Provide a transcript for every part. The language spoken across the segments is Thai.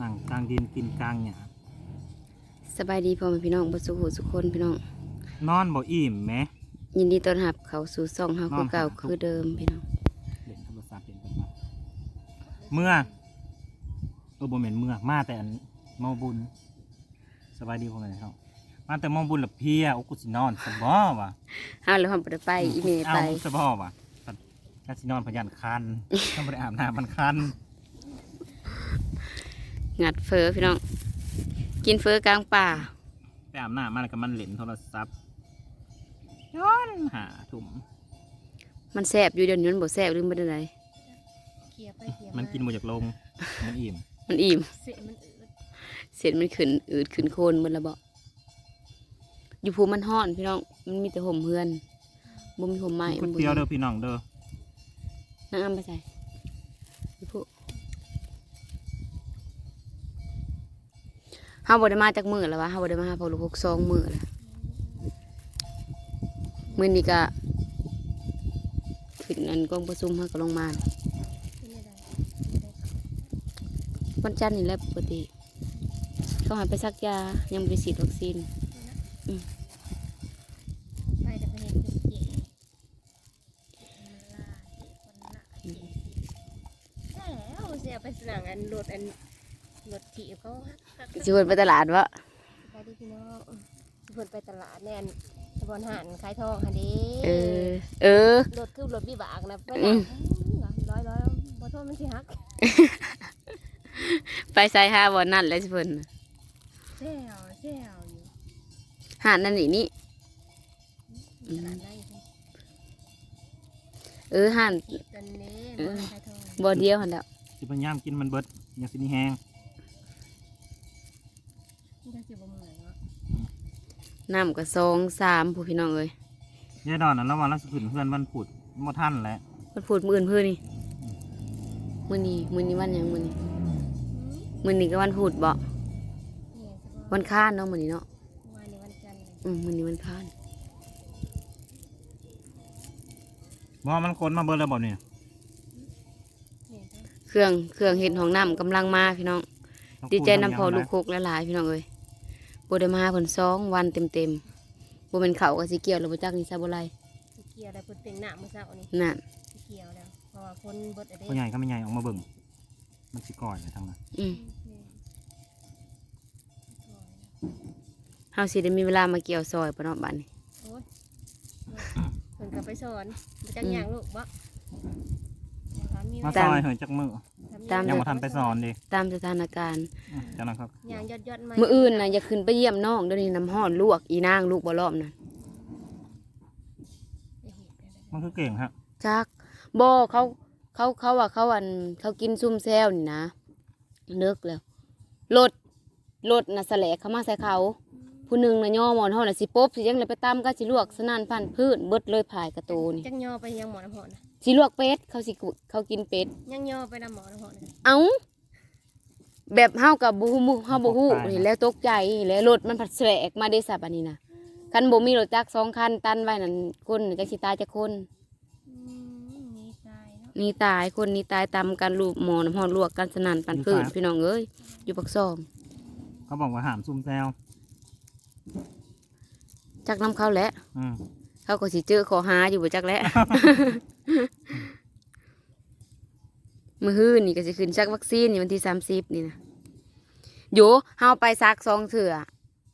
นั่งกลางดินกินกลางหญ้าสบายดีพ่อแม่พี่น้องบ่สุขสุขคนพี่น้อง นอนบ่อิ่มแหม ยินดีต้อนรับเข้าสู่ซ่องเฮาคือเก่าน้องหาคือเดิมพี่น้องเล่นโทรศัพท์เล่นไปมาเมื่อเออบ่แม่นเมื่อมาแต่อันเมาบุญ สบายดีพ่อแม่พี่น้องมาแต่เมาบุญและเพลียโอ้กูสินอนสบอว่ะเฮาเลยเฮาบ่ได้ไปอีเมลไปเอาสบอว่ะถ้าสินอนพยันคันถ้าบ่ได้อาบน้ำมันคัน งัดเฟอพี่น้อง กินเฟอกลางป่าไปอาบน้ำมาแล้วก็มันเล่นโทรศัพท์ย้อนหาถุ่มมันแซ่บอยู่เดี๋ยวนี้มันบ่แซ่บหรือบ่ได้ไดเขี่ยไปเขี่ยมันกินบ่จากลง มันอิ่ม มันอิ่ม เสะมันอืดเสร็จมันขึ้นอืดขึ้นโคนหมดแล้วบ่อยู่ภูมันฮ้อนพี่น้อง มันมีแต่ห่มเฮือนบ่มีห่มไม้ก๋วยบ่เตี๋ยวเด้อพี่น้องเด้อ นางอ้ำไปใส่ เฮาบ่ได้มาจากมื้อแล้ววะเฮาบ่ได้มาหาพ่อลูกหกสองมื้อแล้วมื้อนี้ก็ขึ้นอันกองประชุมเฮาก็ลงมาที่นี่ได้ไม่ได้วันจันทร์นี่แหละปกติ เขาหาไปซักยายังบ่ไปฉีดวัคซีนไปแต่ไปเห็นจุดเจ๋มันลาเจ๋คนละเจ๋ใช่แล้วเสียไปสนามอันรถอัน รถถีบเขาฮักฮักสิเพิ่นไปตลาดวะไปดิพี่น้องเพิ่นไปตลาดแน่นสะบอนหันขายทองค่ะเดิเออ เออ รถคือรถวิบากนะไปอืนะมร้อยร้อยบ่โทษมันสิฮักไปใส่หาบ่นั่นแหล้วสิเพิ่นน่ะแซวแซวอยู่หาดนั่นนี่นี่ ตลาดได้อยู่เออหานถีบกันเด้บ่ขายทองบ่เดียวหั่นแหล้ว สิพยายามกินมันเบิดอย่าสิมีแห้ง มันจะสิบ่เหมือนเนาะน้ำก็สองสามผู้พี่น้องเอ้ยยายดอนนั้นระหว่างเราสิขึ้นเพื่อนวันผุดบ่ทันแหล้วมันพูดมื้ออื่นเพิ่นนี่มื้อนี้มื้อนี้วันหยังมื้อนี้มื้อนี้ก็วันพูดบ่เนี่ยสะบอนวันค้านเนาะมื้อนี้เนาะวันนี้วันจันทร์เลยอืมมื้อนี้วันค้านบ่มันคนมาเบิดแล้วบ่เนี่ยเนี่ยจ้ะเครื่องเครื่องเฮ็ดห้องน้ำกำลังมาพี่น้อง ดีใจนำพอลูกกคุกหลายๆพี่น้องเอ้ย บ่ได้มาหาเพิ่นสองวันเต็มๆบ่เป็นเขาวก็สิเกี่ยวแล้วบ่จักนี่ซะบ่ไรสิเกี่ยวแล้วเพิ่นเป็นหน้ามื้อเช้านี่นั่นสิเกี่ยวแล้วเพราะว่าคนเบิดอะเด้พ่อใหญ่ก็ไม่ใหญ่ออกมาเบิ่งมันสิก่อยเลยทางนั้นอืมเนี่ยเฮาสิได้มีเวลามาเกี่ยวซอยปะเนาะบัดนี้โอ้ยเพิ่นก็ไปสอนมาจักอย่างลูกบ่ถามมีมาไหซอยเหินจักมือ ตามยังบ่ทันไปสอนดิตามสถานการณ์อืมจังนั้นครับอย่างยอดยอดๆมามื้ออื่นน่ะอย่าขึ้นไปเยี่ยมน้องเดี๋ยวนี้น้ำร้อนลวกอีนางลูกบ่รอบน่ะมันคือเก่งฮะจักบ่เขาเขาเขาว่าเขาอันเขากินซุ่มแซวนี่นะเลิกแล้วรถรถน่ะแสลกเข้ามาใส่เขา ผู้หนึงน่ะย่อหมอนเฮาน่ะสิปบสิยังเลยไปตามก็สิลวกสนั่นพันพื้นเบิดเลยผายกระตูนี่จักย่อไปยังหมอน้ำหอมนะ สิลวกเป็ดเขาสิกุเขากินเป็ดยังย่อไปนำหมอน้ำหอมนะเอาแบบเฮากับบูฮูเฮาบ่ฮู้นี่แหล้วตกใจนี่แหล้วรถมันผัดแสลกมาได้สับอันนี้นะคันบ่มีรถจักรสองคันตันไว้นั่นคนจักสิตายจักคนอืมนี่ตายเนาะนี่ตายคนนี้ตายตามกันรูปหมอน้ำร้อนลวกกันสนั่นปันพื้นพี่น้องเอ้ยอยู่ปักซองเขาบอกว่าหามซุ่มแซวจักน้ำเขาแหละอืมเขาก็สิเจอขอหาอยู่บ่จักแหละ มื้อฮื้อนี่ก็สิขึ้นชักวัคซีนนี่วันที่30นี่นะโยเฮาไปซักซองเถื่อ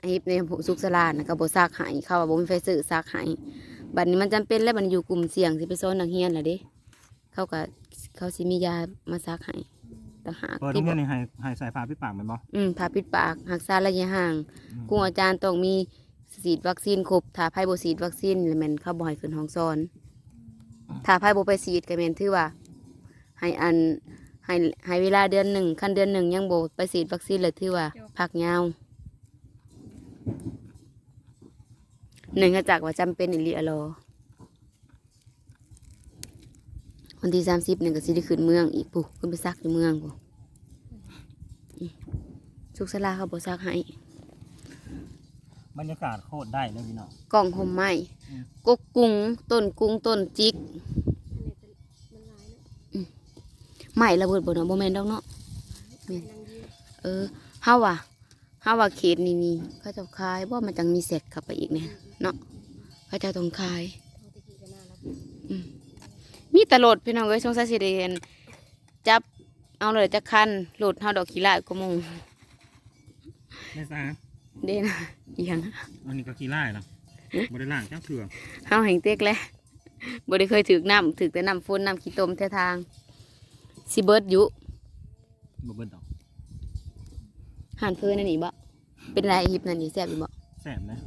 ไอ้ในผู้สุขสลานนะก็บ่ซักให้เขาว่าบ่มีไฟซื้อซักให้บัดนี้มันจำเป็นแล้วบัดนี้อยู่กลุ่มเสี่ยงสิไปซ้อนนักเรียนล่ะเด้เขาก็เขาสิมียามาซักให้ต่างหากเปิดโรที่งบเรีอยกนนี่ให้ให้ใส่ผ้าปิดปากแม่นบ่อืมผ่าปิดปากรักษาระยะห่างอืมครูอาจารย์ต้องมีฉีดวัคซีนครบถ้าไผบ่ฉีดวัคซีนแล้วแม่นเขาบ่ให้ขึ้นห้องสอน ถ้าไผบ่ไปฉีดก็แม่นถือว่า ให้อันให้ให้เวลาเดือนหนึ่งคันเดือนหนึ่งยังบ่ไปฉีดวัคซีนเลยถือว่าพักยาวหนึ่งก็จากว่าจำเป็นอีหลีอะลอวันที่สามสิบเนี่ยก็สิได้ขึ้นเมืองอีกปุ๊ขึ้นไปซักอยู่เมืองปุ๊สุกสลาเขาบ่ซักให้บรรยากาศโคตรได้เลยพี่น้องกล่องห่มไม้อืมกกกุ้งต้นกุ้งต้นจิก เป็นมันหลายเนาะไม้ระเบิดบ่เนาะบ่แม่นดอกเนาะนั่งยืนเอเออเฮาว่าเฮาว่าเขตนี่นี่เขาเจะคายบ่มันจังมีเสร็จเข้าไปอีกเนี่ยเนาะเขาเจะต้องคายเอาตะกี้ก็น่ารักมีแตลดพี่น้องเอ้ยสงสัยสิได้เห็นจับเอาเลยจักคันโหลดเฮาดอกขี้ลายก็มงไม่ซาเด้นะอีหยังอันนี้ก็ขี้ไล่ละบริล่างจ้าเถื่อเฮาแห่งเต็กแล้วบ่ได้เคยถึกน้ำถึกแต่น้ำฝนน้ำขี้ตมแท้ทาง สิเบิดอยู่บ่เบิ้ลดอกหันเพิ่นนั่นนี่บ่เป็นไรหิบนั่นนี่แซ่บอยู่บ่แสบนะ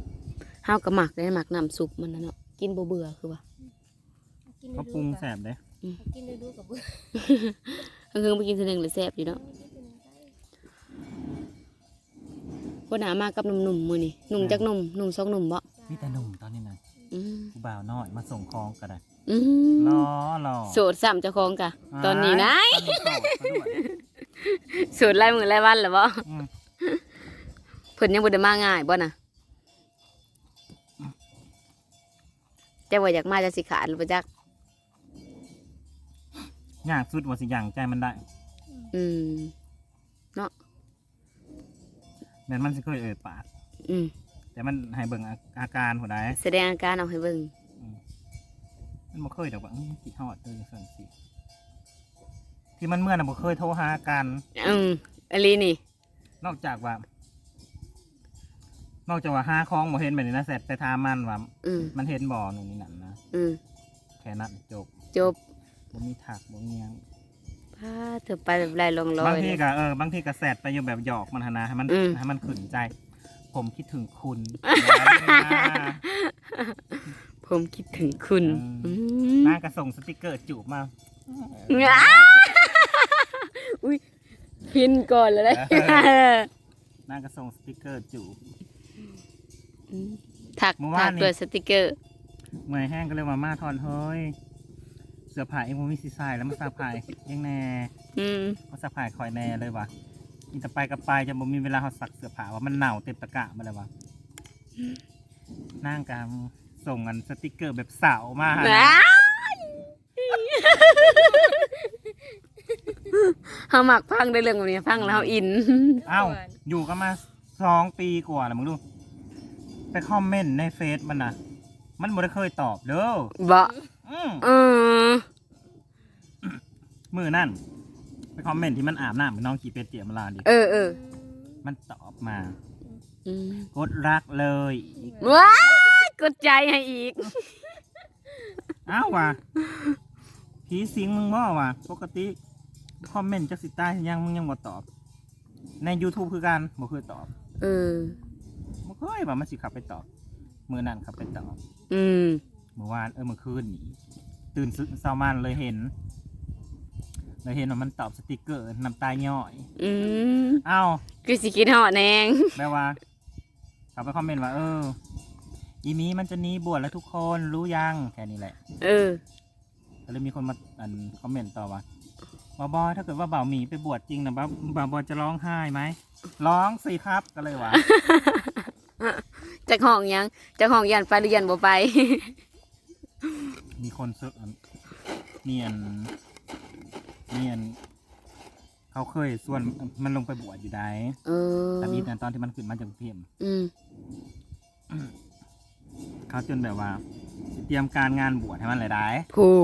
เฮาก็หมักได้หมักน้ำซุปมันนะเนาะกินบ่เบื่อคือว่ากินเขาปรุงแสบเลยกินดูกับเบื่อเพิ่งไปกินเทีนึงเลยแซ่บอยู่เนาะคนหามากับหนุ่มๆมื้อนี้หนุ่มจักหนุ่มหนุ่มสองหนุ่มบ่มีแต่หนุ่มตอนนี้นะอืม ผู้บ่าวน้อยมาส่งคองก็ได้อืมรอรอโสดซ้ำเจ้าของกะ ตอนนี้นะ ตอนนี้โสดซะด้วยโสดรายมื้อรายวันแล้วบ่อืมเพิ่นยังบ่ได้มาง่ายบ่น่ะเจ้าว่าอยากมาจะสิขาดหรือบ่จัก ยากสุดว่าสิอย่างใจมันได้อืม แม้นมันสิเคยเอ่ยปาก อืม แต่มันให้เบิ่งอาอาการหัวใดแสดงอาการเอาให้เบิ่งมันบ่เคยดอกว่าอื้อคิดฮอดเด้อสั่นสิที่มันเมื่อน่ะบ่เคยโทรหากันอืมอลีนี่ นอกจากว่า นอกจากว่าหาของบ่เห็นแบบนี้นะเสร็จไปถามมันว่าอืมมันเห็นบ่นู่นนี่นั่นนะอืมแค่นั้นจบจบบ่มีถักบ่มีหยังพาเธอไปแบบไรลงลอบางยทีเลยก็เออบางทีก็แสดไปอยู่แบบหยอกมันหนนะให้มันอืม ให้มันขืนใจ ผมคิดถึงคุณผมคิดถึงคุณอือืมนางก็ส่งสติกเกอร์จูบมาอ้าอุ้ยพินก่อนเลยนะนางก็ส่งสติกเกอร์จูบถักเมื่อวาถันกนี่ด้วยสติกเกอร์เมื่อยแห้งก็เลยว่ามาทอนเฮ้ย เสื้อผ้าเองบ่มีสีใส่แล้วมาซักผ้าเองแน่อืมมาซักผ้าคอยแน่เลยว่ะ อินจะไปกับไปจะบ่มีเวลาเขาซักเสื้อผ้าว่ามันเน่าเต็มตะกะมาเลยว่ะนางกามส่งกันสติกเกอร์แบบสาวมาหาอ้ายเฮามักฟังได้เรื่องแบบนี้ฟังแล้วเฮาอิน เอ้า อยู่กันมาสองปีกว่าแล้วมึงดู ไปคอมเมนต์ในเฟซมันนะมันบ่ได้เคยตอบเด้อบ่อืมเออ มือนั่น ไปคอมเมนต์ที่มันอาบน้ำเป็นน้องกีเป็ดเจียมลาดิเออเออมันตอบมาอืมกดรักเลยอีกว้ายกดใจให้อีก อ้าวว่ะผีสิงมึงบ่ว่ะปกติคอมเมนต์จักสิตายยังมึงยังบ่ตอบ ใน YouTube คือกันบ่เคยตอบเออ บ่เคยว่ามันสิขับไปตอบมือนั่นขับไปตอบ อืม เมื่อวานเออเมื่อคืนนี้ตื่นซึเศร้ามันเลยเห็น เลยเห็นว่ามันตอบสติกเกอร์น้ำตาย่อย อืมอ้าวคือสิกินหอดแนงแปลว่าเขาไปคอมเมนต์ว่า เออ อีมีมันจะหนี้บวชแล้วทุกคนรู้ยังแค่นี้แหละ เออ ก็เลยมีคนมาอันคอมเมนต์ต่อว่าบอบอถ้าเกิดว่าบ่าวหมีไปบวชจริงนะบ่าวบ่าวบอจะร้องไห้ไหมร้องสิครับก็เลยว่าจากห้องยังจากห้องยันไปหรือยันบ่ไป มีคนเซออันเนียนเนียนเขาเคยส่วนมันลงไปบวชอยู่ได้เออแต่มีแต่ตอนที่มันขึ้นมาจากกรุงเทพอืมเขาจนแบบว่าสิเตรียมการงานบวชให้มันหลายได้ผู้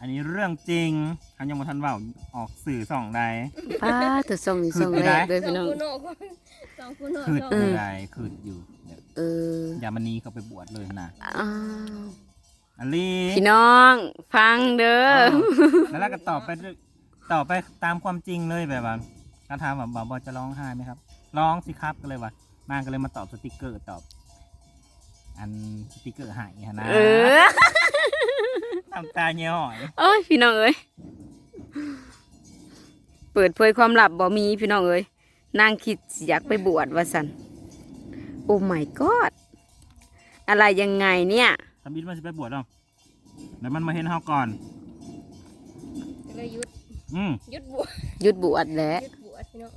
อันนี้เรื่องจริงเขายังมาทันเว่าออกสื่อสองใดป้าเธอส่งนี่ส่งคือแรกได้ด้วยสอพี่งน้องคูโนสองคูโนคืดสองอยู่ใดคืดอยู่เนี่ยเอออย่ามันนี้เขาไปบวชเลยนะอ้าว อันนี้พี่น้องฟังเด้อแล้วเราก็ตอบไปเรื่อยตอบไปตามความจริงเลยแบบว่าเขาถามว่าบอบอจะร้องไห้ไหมครับ ร้องสิครับก็เลยว่านางก็เลยมาตอบสติกเกอร์ตอบ อันสติกเกอร์หายนะเออน้ำตาเยี่อยโอ้ยพี่น้องเอ้ยเปิดเผยความลับบ่มีพี่น้องเอ้ยนางคิดสิอยากไปบวชว่าสันโอ้ my god อะไรยังไงเนี่ย ทำบิดมันสิไปบวชเนาะแล้วมันมาเห็นเฮาก่อน ก็เลยหยุดอืมหยุดบวชหยุดบวชแหล้วหยุดบวชพี่น้อง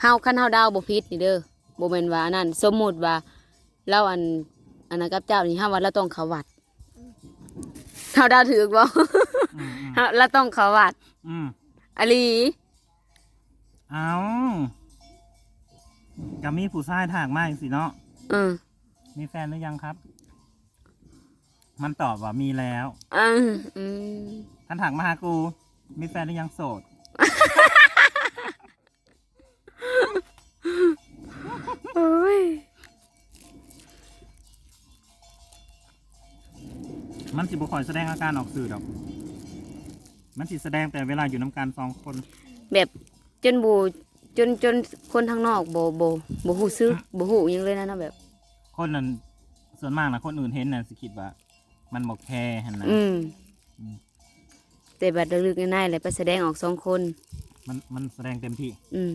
เฮาคันเฮาดาวบ่ผิดนี่เด้อบ่แม่นว่าอันนั้นสมมุติว่าเราอันอันนั้นกับเจ้านี่เฮาว่าเราต้องเข้าวัดเฮาดาวถือบ่ อืมอืมเฮาเราต้องเข้าวัดอืมอลีเอาก็มีผู้ชายถากมากสิเนาะเออมีแฟนหรือยังครับ มันตอบว่ามีแล้วเอออืมท่านถากมาหากู มีแฟนหรือยังโสด โอ้ยมันสิบุคอยแสดงอาการออกสื่อดอก มันสิแสดงแต่เวลาอยู่น้ำกันสองคน แบบจนบูจนจนคนทางนอกโบโบโบหูซึกโบหูหยังเลยนะนะแบบ คนนั้นส่วนมากนะคนอื่นเห็นน่ะสิคิดว่า มันบอกแคร์หันนะอืมอืมแต่บัดลึกๆง่ายๆเลยไปแสดงออกสองคน มันมันแสดงเต็มที่ อืม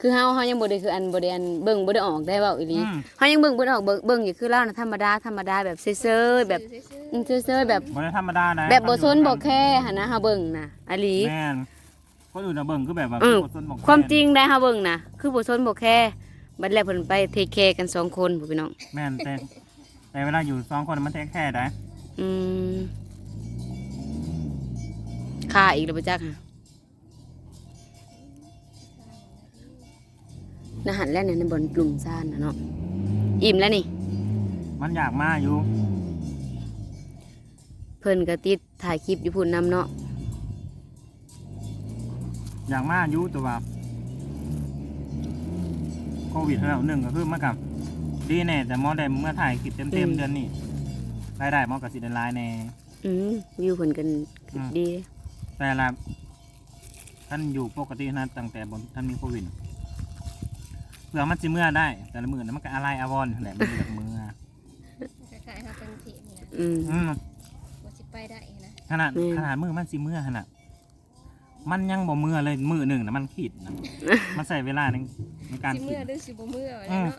คือเฮาเฮายังบ่ได้คืออันบ่ได้อันเบิ่งบ่ได้ออกได้เว้าอีหลีอืม เฮายังเบิ่งบ่ได้ออกเบิ่งเบิ่งอยู่คือเล่านะธรรมดาธรรมดาแบบเซ่อๆแบบซื่ออืมเซ่อๆแบบบได้ธรรมดานะแบบบ่ซนบ่แค่หั่นนะเฮาเบิ่งน่ะอีหลี แม่นคนอื่นน่ะเบิ่งคือแบบว่าเออ บ่ซนบอกแความจริงได้เฮาเบิ่งน่ะคือบ่ซนบ่แค่บัดแล้วเพิ่นไปเทคแคร์กันสองคนพู้นพี่น้อง แม่นแต่ แต่เวลาอยู่สองคนมันแท้แค่ได้อืมค่าอีกแล้วบ่จักค่ะนะหันแล้วเนี่ยในบนกลุ่มซ่านน่ะเนาะอิ่มแล้วนี่ มันอยากมาอยู่ เพิ่นก็ติดถ่ายคลิปอยู่พุ่นนำเนาะอยากมาอยู่แต่ว่าโควิดแล้วหนึ่งก็คือมากับ ดีแน่แต่หมอได้เมื่อถ่ายคลิปเต็มเต็มๆเดือนนี้รายได้หมอกับสิเดนไลน์แน่ อืมวิวเพิ่นกันอืม ดีแต่ละท่านอยู่ปกตินะตั้งแต่บนท่านมีโควิดเผื่อมันจะเมื่อได้ แต่ละมือนะมันก็อะไรอาวรณ์แหละมันจากมือๆคล้ายๆเขาเป็นเทปนี่นะอืม อืมว่าสิไปได้นะ ขนาดแม่นขนาดมือมันสิเมื่อขนาดมันยังบ่เมื่อเลยมือหนึ่งนะมันขีดนะมันใส่เวลาในในการสิขีเมื่ด อหรือสิบ่เมื่อวะอืมเนาะ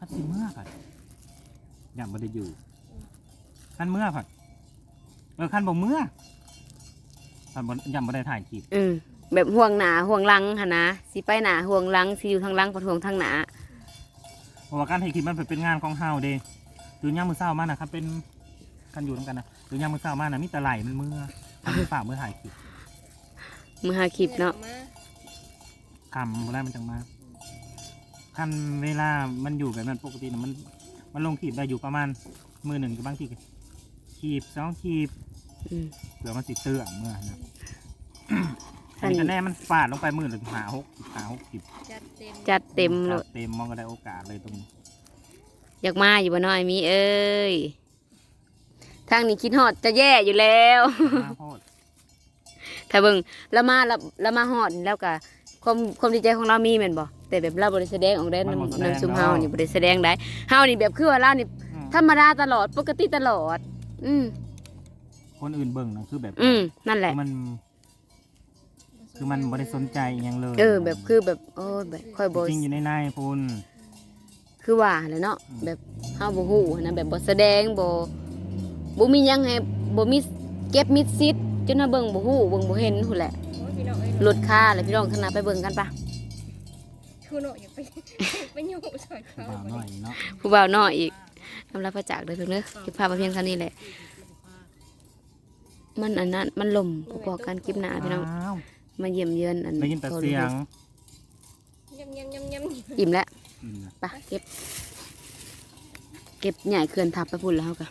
คันสิเมื่อผัดอย่างบ่ได้อยู่คันเมื่อผัดเออคันบ่เมื่อคันบ่ยังบ่ได้ถ่ายคลิปอืมแบบห่วงหนาห่วงหลังหั่นนะสิไปหนาห่วงหลังสิอยู่ทางหลังบ่ห่วงทางหนาเพราะว่าการถ่ายคลิปมันเป็นงานของเฮาเด้ตื่นยามมื้อเช้ามานะครับเป็นกันอยู่นํกันนะตื่นยามมื้อเช้ามานะมีแต่ไหลมันเมื่อมันฝากมือถ่ายคลิปมือหาคลิปเนาะมื่อคำบ่ได้มันจังมา คันเวลามันอยู่แบบนั้นปกตินะมันมันลงคลิปได้อยู่ประมาณมือหนึ่งกับบางทีก็คลิปสองคลิปอืม เผื่อมันสิเตื้อเมื่อนะอัอันนนี้ นี้คะแนนมันฟาดลงไปมือหนึ่งหาหกหาหกสิบจัดเต็มจัดเต็มเลจัยดเต็มมองก็ได้โอกาสเลยตรงนี้อยากมาอยู่บ่น้อยมีเอ้ยทางนี้คิดฮอดจะแย่อยู่แล้ว มาโพดถ้าเบิ่งแล้วมาแล้วแล้วมาฮอดแล้วก็ความความดีใจของเรามีแม่นบ่ แต่แบบเราบ่ได้แสดงออกได้นำนำซุมเฮานี่บ่ได้แสดงได้เฮานี่แบบคือว่าเรานี่อืมธรรมดาตลอดปกติตลอด อืมคนอื่นเบิ่งนะคือแบบ อืมนั่นแหละคือมัน คือมันไม่ได้สนใจอหยังเลยเออ แบบคือแบบโอ้ยแบบค่อยบ่จริงอยู่ในในพูนคือว่าแหละเนาะอืมแบบเฮาบ่ฮู้นะแบบบ่แสดงบ่บ่มีหยังให้บ่มีเก็บมิดซิดจนน่าเบิ่งบ่ฮู้เบิ่งบ่เห็นพุ่นแหละโอ้ยพี่น้องเอ้ยลดค่าเลยพี่น้องทางหน้าไปเบิ่งกันปะ คือเนาะอย่าไปไปยุ่งใส่เขาบ่าวน้อยเนาะผู้บ่าวน้อยอีกกำลังประจักษ์เด้อเพิ่นเด้อคลิปภาพมาเพียงเท่านี้แหละ มันอันนั้นมันลมพอๆกันคลิปหน้าพี่น้องอ้าวมาเยี่ยมเยือนอันได้ยินแต่เสียงยำยำยำยำ อิ่มแล้ว อืมไปเก็บ เก็บใหญ่เขื่อนทับไปพุ่นแล้วเฮาก็